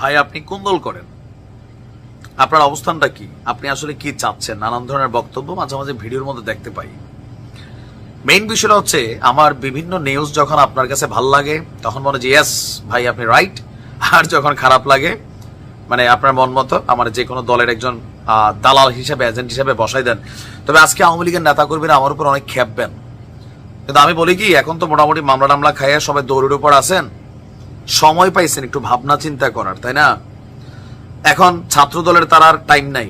ভাই, আপনি কোন দল করেন। আপনার অবস্থানটা কি? আপনি আসলে কি চাচ্ছেন? নানান ধরনের বক্তব্য মাঝে মাঝে ভিডিওর মধ্যে দেখতে পাই। মেইন বিষয়টা হচ্ছে, আমার বিভিন্ন নিউজ যখন আপনার কাছে ভালো লাগে, তখন মনে যে ইয়েস ভাই, আপনি রাইট আর যখন খারাপ লাগে মানে আপনার মন মতো আমার যে কোনো দলের একজন দালাল হিসেবে এজেন্ট হিসেবে বসাই দেন। তবে আজকে আওয়ামী লীগের নেতা কর্মীরা আমার উপর অনেক খেপবেন কিন্তু আমি বলি কি, এখন তো মোটামুটি মামলা টামলা খাইয়া সবাই দৌড়ের উপর আছেন। সময় পাইছেন একটু ভাবনা চিন্তা করার, তাই না? এখন ছাত্র দলের তার আর টাইম নাই।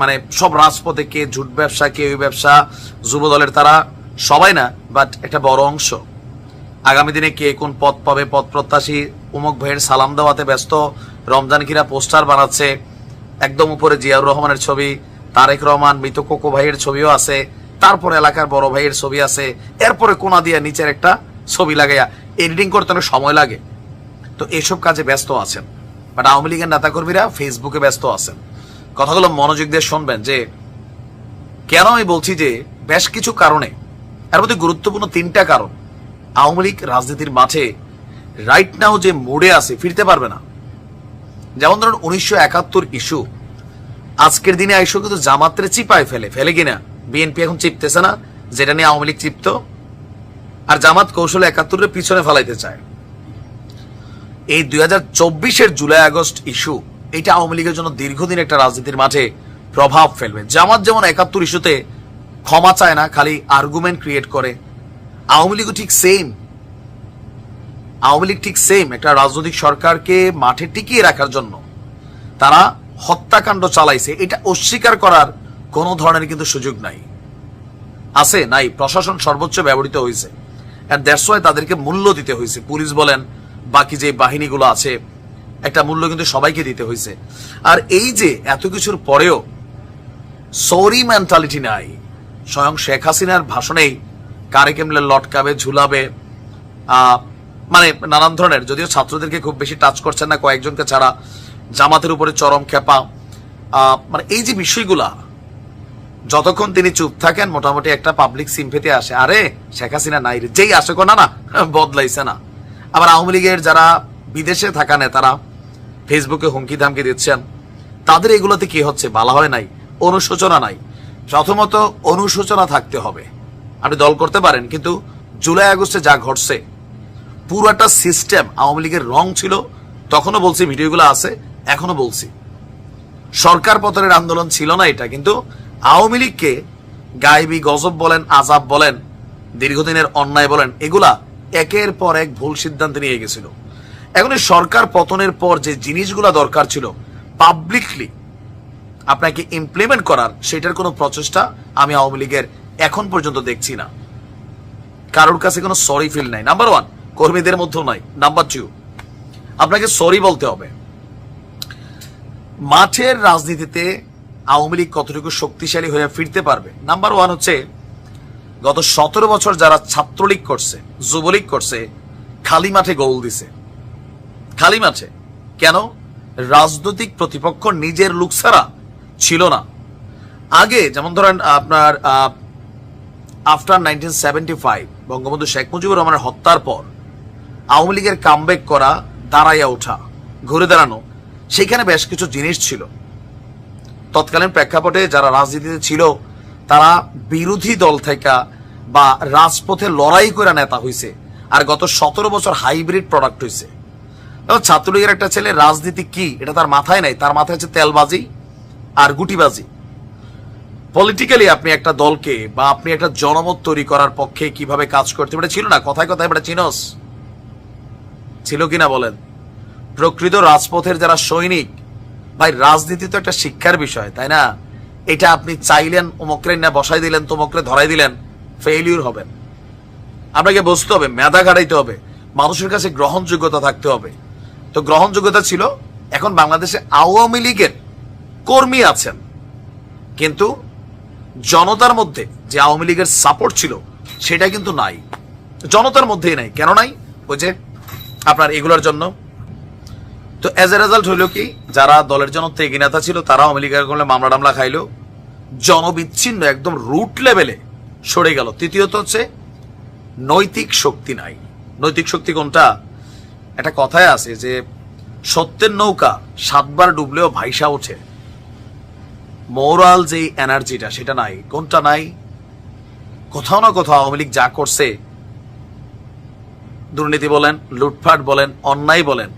মানে সব রাজপথে কে ঝুট ব্যবসা, কে ওই ব্যবসা যুব দলের তারা সবাই না বাট একটা বড় অংশ। আগামী দিনে কে কোন পথ পাবে, পদ প্রত্যাশী, উমক ভাইয়ের সালাম দেওয়াতে ব্যস্ত, রমজান কিরা পোস্টার বানাচ্ছে, একদম উপরে জিয়াউর রহমানের ছবি, তারেক রহমান, মৃত কোকো ভাইয়ের ছবিও আছে, তারপর এলাকার বড় ভাইয়ের ছবি আছে, এরপরে কোনা দিয়া নিচের একটা ছবি লাগাইয়া এডিটিং করতে অনেক সময় লাগে। তো এসব কাজে ব্যস্ত আছেন। বাট আওয়ামী লীগের নেতাকর্মীরা ফেসবুকে ব্যস্ত আছেন। কথাগুলো মনোযোগ দিয়ে শুনবেন যে, কেন আমি বলছি যে, বেশ কিছু কারণে, এর মধ্যে গুরুত্বপূর্ণ তিনটা কারণ। আওয়ামী লীগ রাজনীতির মাঠে রাইট নাও যে মোড়ে আছে, ফিরতে পারবে না। যেমন ধরুন উনিশশো একাত্তর ইস্যু আজকের দিনে আইসো কিন্তু জামাতের চিপায় ফেলে ফেলে কিনা? বিএনপি এখন চিপতেছে না, যেটা নিয়ে আওয়ামী লীগ চিপত। আর জামাত কৌশলে একাত্তরের পিছনে ফেলাইতে চায়। এই দুই হাজার চব্বিশের জুলাই আগস্ট ইস্যু, এটা আওয়ামী লীগের জন্য দীর্ঘদিন একটা রাজনীতির মাঠে প্রভাব ফেলবে। জামাত যেমন একাত্তর ইস্যুতে ক্ষমা চায় না, খালি আর্গুমেন্ট ক্রিয়েট করে, আওয়ামী লীগও ঠিক সেম আওয়ামী লীগ ঠিক সেম একটা রাজনৈতিক সরকারকে মাঠে টিকিয়ে রাখার জন্য তারা হত্যাকাণ্ড চালাইছে, এটা অস্বীকার করার কোনো ধরনের কিন্তু সুযোগ নাই। আছে, নাই, প্রশাসন সর্বোচ্চ ব্যবহৃত হয়েছে। দ্যাটস ওয়াই তাদেরকে মূল্য দিতে হয়েছে। পুলিশ বলেন, বাকি যে বাহিনীগুলো আছে, একটা মূল্য কিন্তু সবাইকে দিতে হয়েছে। আর এই যে এত কিছুর পরেও সরি মেন্টালিটি নাই, স্বয়ং শেখ হাসিনার ভাষণেই কারে কেমলে লটকাবে, ঝুলাবে মানে নানান ধরনের, যদিও ছাত্রদেরকে খুব বেশি টাচ করছেন না, কয়েকজনকে ছাড়া, জামাতের উপরে চরম খেপা মানে এই যে বিষয়গুলা যতক্ষণ তিনি চুপ থাকেন, মোটামুটি একটা পাবলিক সিম্পেতে আসে। আরে, শেখ হাসিনা নাই যেই আসে না না, বদলাইছে না। আবার আওয়ামী লীগের যারা বিদেশে থাকা নেতারা ফেসবুকে হুমকি ধামকি দিচ্ছেন, তাদের এগুলোতে কি হচ্ছে? বলা হয় নাই। অনুশোচনা নাই। প্রথমত, অনুশোচনা থাকতে হবে। আপনি দল করতে পারেন, কিন্তু জুলাই আগস্টে যা ঘটছে, পুরোটা সিস্টেম আওয়ামী লীগের রং ছিল। তখনও বলছি, ভিডিওগুলো আছে এখনও বলছি। সরকার পতনের আন্দোলন ছিল না এটা, কিন্তু আওয়ামী লীগকে গায়েবী গজব বলেন আজাব বলেন, দীর্ঘদিনের অন্যায় বলেন, এগুলা একের পর এক ভুল সিদ্ধান্ত নিয়ে গেছিল। এখন সরকার পতনের পর যে জিনিসগুলা দরকার ছিল পাবলিকলি আপনাকে ইমপ্লিমেন্ট করার, সেটার কোনো প্রচেষ্টা আমি আওয়ামী লীগের এখন পর্যন্ত দেখছি না। কারোর কাছে কোনো সরি ফিল নাই। নাম্বার ওয়ান কর্মীদের মধ্যেও নাই। নাম্বার টু আপনাকে সরি বলতে হবে। মাঠের রাজনীতিতে আওয়ামী লীগ কতটুকু শক্তিশালী হয়ে ফিরতে পারবে? নাম্বার ওয়ান হচ্ছে, গত সতেরো বছর যারা ছাত্রলীগ করছে, যুবলীগ করছে, খালি মাঠে গোল দিছে। খালি মাঠে। কেন? রাজনৈতিক প্রতিপক্ষ নিজের লুক ছাড়া ছিল না। আগে, যেমন ধরেন আপনার after nineteen seventy five Bangabandhu Sheikh Mujibur রহমানের হত্যার পর, আওয়ামী লীগের কামব্যাক করা, দাঁড়াইয়া ওঠা, ঘুরে দাঁড়ানো, সেখানে বেশ কিছু জিনিস ছিল। তৎকালীন প্রেক্ষাপটে যারা রাজনীতিতে ছিল, তারা বিরোধী দল থেকে বা রাজপথে লড়াই করে নেতা হইছে আর গত সতেরো বছর হাইব্রিড প্রোডাক্ট এবং ছাত্রলীগের একটা ছেলে, রাজনীতি কি? এটা তার মাথায় নাই। তার মাথায় হচ্ছে তেলবাজি আর গুটিবাজি। পলিটিক্যালি আপনি একটা দলকে বা আপনি একটা জনমত তৈরি করার পক্ষে কীভাবে কাজ করতে এটা ছিল না। কথায় কথায় এটা চিনস। ছিল কিনা বলেন? প্রকৃত রাজপথের যারা সৈনিক ভাই, রাজনীতি তো একটা শিক্ষার বিষয়, তাই না? এটা আপনি চাইলেন, অমুকরে না বসাই দিলেন, তমকরে ধরাই দিলেন ফেইলিউর হবেন আপনাকে বুঝতে হবে, মেধা ঘাটাইতে হবে, মানুষের কাছে গ্রহণযোগ্যতা থাকতে হবে। তো গ্রহণযোগ্যতা ছিল, এখন বাংলাদেশে আওয়ামী লীগের কর্মী আছেন। কিন্তু জনতার মধ্যে যে আওয়ামী লীগের সাপোর্ট ছিল, সেটা কিন্তু নাই। জনতার মধ্যেই নাই। কেন নাই? ওই যে আপনার এগুলোর জন্য তো এজ এ রেজাল্ট হইল কি, যারা দলের জন্য ত্যাগী নেতা ছিল তারা আওয়ামী লীগের করলে মামলা টামলা খাইলো। জনবিচ্ছিন্ন একদম রুট লেভেলে সরে গেল। তৃতীয়ত হচ্ছে, নৈতিক শক্তি নাই। নৈতিক শক্তি কোনটা? একটা কথায় আছে যে, সত্যের নৌকা সাতবার ডুবলেও ভাইসা ওঠে। মোরাল যে এনার্জিটা, সেটা নাই। কোনটা নাই? কোথাও না কোথাও আওয়ামী লীগ যা করছে, দুর্নীতি বলেন লুটফাট বলেন, অন্যায় বলেন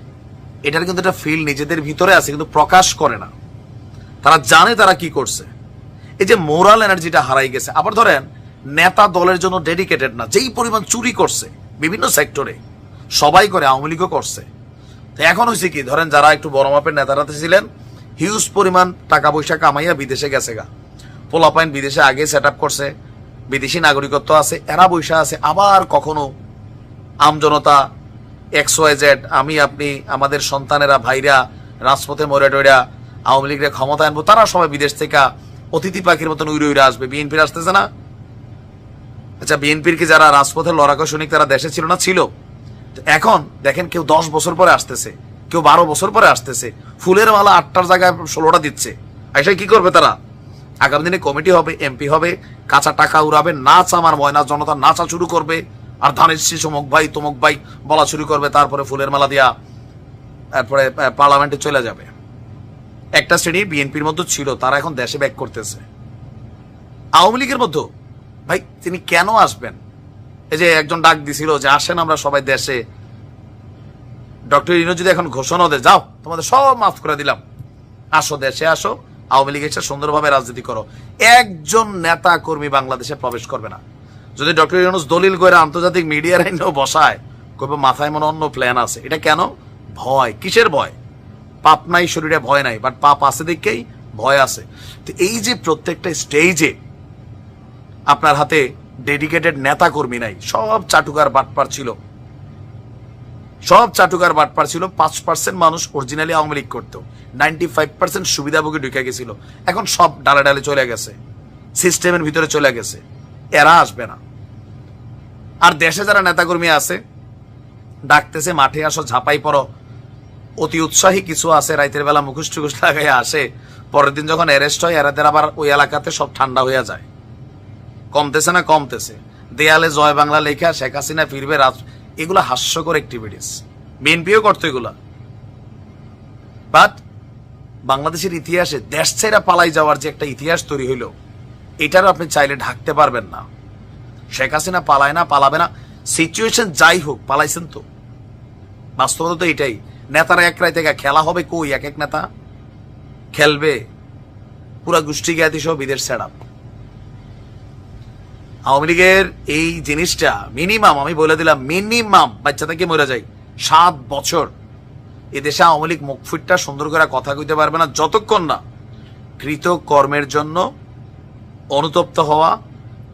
এটার কিন্তু একটা ফিল নিজেদের ভিতরে আছে, কিন্তু প্রকাশ করে না। তারা জানে তারা কি করছে। এই যে মোরাল এনার্জিটা হারাই গেছে। আবার ধরেন, নেতা দলের জন্য ডেডিকেটেড না, যেই পরিমাণ চুরি করছে, বিভিন্ন সেক্টরে সবাই করে, আওয়ামী লীগও করছে। তো এখন হয়েছে কি, ধরেন যারা একটু বড় মাপের নেতারাতে ছিলেন হিউজ পরিমাণ টাকা পয়সা কামাইয়া বিদেশে গেছে গা। পোলাপাইন বিদেশে আগে সেট করছে, বিদেশি নাগরিকত্ব আছে, এরা বৈশা আছে, আবার কখনো আমজনতা এক্স ওয়াই জেড, আমি, আপনি, আমাদের সন্তানেরা, ভাইরা, রাজপথে মরে আওয়ামী লীগের ক্ষমতা আনব, তারা সবাই বিদেশ থেকে অতিথি পাখির মতন উড়ে উড়ে আসবে। বিএনপির আসতেছে না? আচ্ছা বিএনপির কি যারা রাজপথের লড়াকো সৈনিক, তারা দেশে ছিল না? ছিল। এখন দেখেন, কেউ দশ বছর পরে আসতেছে, কেউ বারো বছর পরে আসতেছে, ফুলের মালা আটটার জায়গায় ষোলোটা দিচ্ছে। এসে কি করবে তারা? আগামী দিনে কমিটি হবে, এমপি হবে, কাঁচা টাকা উড়াবে, নাচ আমার ময়না জনতা নাচা শুরু করবে। আর ধানের শীষ অমুক ভাই, তমুক ভাই বলা শুরু করবে, তারপরে ফুলের মালা দিয়া, তারপরে পার্লামেন্টে চলে যাবে। একটা শ্রেণি বিএনপির মধ্যে ছিল, তারা এখন দেশে ব্যাক করতেছে। আওয়ামী লীগের মধ্যে, ভাই, তিনি কেন আসবেন? এই যে একজন ডাক দিছিল যে আসেন আমরা সবাই দেশে। ডক্টর ইনো এখন ঘোষণা দেয়, যাও, তোমাদের সব মাফ করে দিলাম। আসো দেশে, আসো। আওয়ামী লীগ এসে সুন্দরভাবে রাজনীতি করো। একজন নেতা কর্মী বাংলাদেশে প্রবেশ করবে না। যদি ডক্টর ইউনুস দলিল করে আন্তর্জাতিক মিডিয়ার আইনেও বসায় কবে মাথায় মনে অন্য প্ল্যান আছে। এটা কেন? ভয়। কিসের ভয়? পাপ নাই, শরীরে ভয় নাই বাট পাপ আছে দেখেই ভয় আছে। তো এই যে প্রত্যেকটা স্টেজে আপনার হাতে ডেডিকেটেড নেতা কর্মী নাই, সব চাটুকার বাটপার ছিল। সব চাটুকার বাটপার ছিল, পাঁচ পার্সেন্ট মানুষ অরিজিনালি আওয়ামী লীগ করতো নাইনটি ফাইভ পার্সেন্ট সুবিধাভোগী ঢুকে গেছিল। এখন সব ডালে ডালে চলে গেছে সিস্টেমের ভিতরে চলে গেছে। এরা আসবে না। আর দেশে যারা নেতাকর্মী আছে, ডাকতেছে মাঠে আসো, ঝাঁপাই পড়ো। অতি উৎসাহী কিছু আছে, রাইতের বেলা মুখোশ টুকুশ লাগাই আসে। পরের দিন যখন অ্যারেস্ট হয়, এরাদের আবার ওই এলাকাতে সব ঠান্ডা হয়ে যায়। কমতেছে না, কমতেছে। দেয়ালে জয় বাংলা লেখা, শেখ হাসিনা ফিরবে, রাজ এগুলো হাস্যকর অ্যাক্টিভিটিস বিএনপিও করতো এগুলা। বাট বাংলাদেশের ইতিহাসে দেশ ছেড়া পালাই যাওয়ার যে একটা ইতিহাস তৈরি হইল, এটারও আপনি চাইলে ঢাকতে পারবেন না। শেখ হাসিনা পালায় না, পালাবে না। সিচুয়েশন যাই হোক, পালাইছেন তো। বাস্তবতা তো এটাই। নেতারা এক রায় থেকে খেলা হবে কই? এক এক নেতা খেলবে। পুরা গোষ্ঠী জ্ঞাতি সহ বিদেশ সেট আওয়ামী লীগের এই জিনিসটা মিনিমাম আমি বলে দিলাম মিনিমাম বাচ্চা থেকে মরে যায়। সাত বছর। এদেশে আওয়ামী লীগ মুখ ফুটটা সুন্দর করে কথা কইতে পারবে না, যতক্ষণ না কৃত কর্মের জন্য অনুতপ্ত হওয়া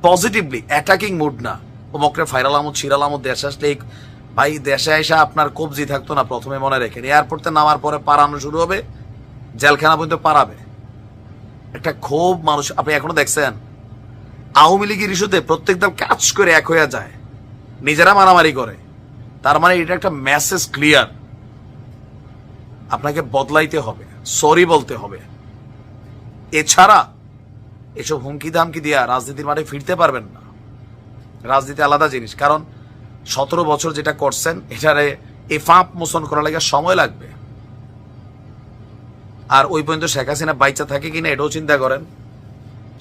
পজিটিভলি অ্যাটাকিং মুড না। ও মকরে ফাইরাল আমদ শিরাল আমদ, দেশে আসলে ভাই, দেশে এসে আপনার কবজি থাকতো না, প্রথমে মনে রেখেন। এয়ারপোর্টে নামার পরে পারানো শুরু হবে, জেলখানা পর্যন্ত পারাবে। একটা ক্ষোভ মানুষ আপনি এখনও দেখছেন? আওয়ামী লীগের ইস্যুতে প্রত্যেক দল কাজ করে এক হয়ে যায়। নিজেরা মারামারি করে। তার মানে এটা একটা মেসেজ ক্লিয়ার আপনাকে বদলাইতে হবে সরি বলতে হবে। এছাড়া এসব হুমকি দামকি দিয়া রাজনীতির মাঠে ফিরতে পারবেন না। রাজনীতি আলাদা জিনিস, কারণ সতেরো বছর যেটা করছেন, এটারে এ ফাঁপ মোচন করা লাগে সময় লাগবে। আর ওই পর্যন্ত শেখ হাসিনা বাইচা থাকে কিনা এটাও চিন্তা করেন।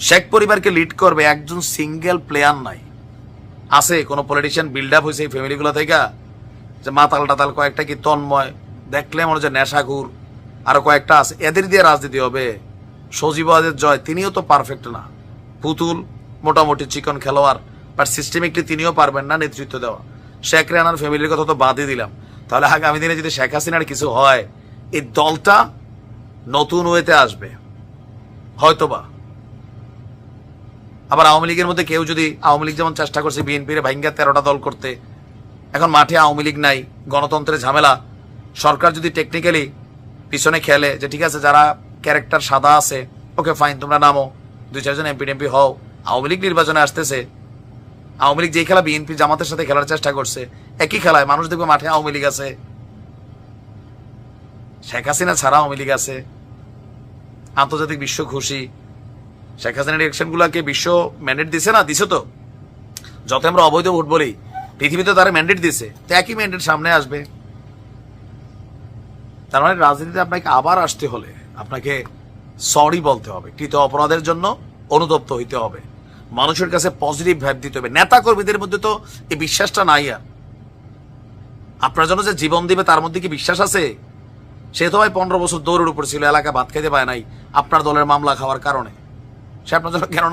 শেখ পরিবারকে লিড করবে একজন সিঙ্গেল প্লেয়ার নাই। আছে, কোনো পলিটিশিয়ান বিল্ড আপ হয়েছে এই ফ্যামিলিগুলো থেকে। যে মাতাল টাতাল কয়েকটা কি তন্ময়, দেখলে মনে হচ্ছে নেশাগুর আরও কয়েকটা আছে, এদের দিয়ে রাজনীতি হবে। সজীব ওয়াজেদ জয়, তিনিও তো পারফেক্ট না। পুতুল, মোটামুটি চিকন খেলোয়াড় বাট সিস্টেমিকলি তিনিও পারবেন না নেতৃত্ব দেওয়া। শেখ রেহানার ফ্যামিলির কথা তো বাদই দিলাম। তাহলে আগামী দিনে যদি শেখ হাসিনার কিছু হয়, এই দলটা নতুন ওয়েতে আসবে। হয়তোবা। আবার আওয়ামী লীগের মধ্যে কেউ যদি, আওয়ামী লীগ যেমন চেষ্টা করছে বিএনপির ভাঙ্গা তেরোটা দল করতে, এখন মাঠে আওয়ামী লীগ নাই, গণতন্ত্রের ঝামেলা, সরকার যদি টেকনিক্যালি পিছনে খেলে যে ঠিক আছে, যারা ক্যারেক্টার সাদা আছে। ওকে ফাইন তোমরা নামো। দুই, চারজন এমপি টেমপি হও। আওয়ামী লীগ নির্বাচনে আসতেছে। আওয়ামী লীগ যেই খেলা বিএনপি জামাতের সাথে খেলার চেষ্টা করছে, একই খেলায় মানুষ দেখবে মাঠে আওয়ামী লীগ আছে। শেখ হাসিনা ছাড়া আওয়ামী লীগ আছে। আন্তর্জাতিক বিশ্ব খুশি। শেখ হাসিনার ইলেকশনগুলোকে বিশ্ব ম্যান্ডেট দিছে না? দিছে তো। যত আমরা অবৈধ ভোট বলি, পৃথিবীতে তারা ম্যান্ডেট দিছে। তো একই ম্যান্ডেট সামনে আসবে। তার মানে রাজনীতিতে আপনাকে আবার আসতে হলে আপনাকে সরি বলতে হবে। কৃত অপরাধের জন্য অনুতপ্ত হইতে হবে। মানুষের কাছে পজিটিভ ভাইব দিতে হবে। নেতা কর্মীদের মধ্যে তো এই বিশ্বাসটা নাই আর। আপনার জন্য যে জীবন দিবে তার মধ্যে কি বিশ্বাস আছে? সে তো ভাই পনেরো বছর দৌড়ের উপর ছিল এলাকা ভাত খাইতে পায় নাই। আপনার দলের মামলা খাওয়ার কারণে। সে আপনার জন্য কেন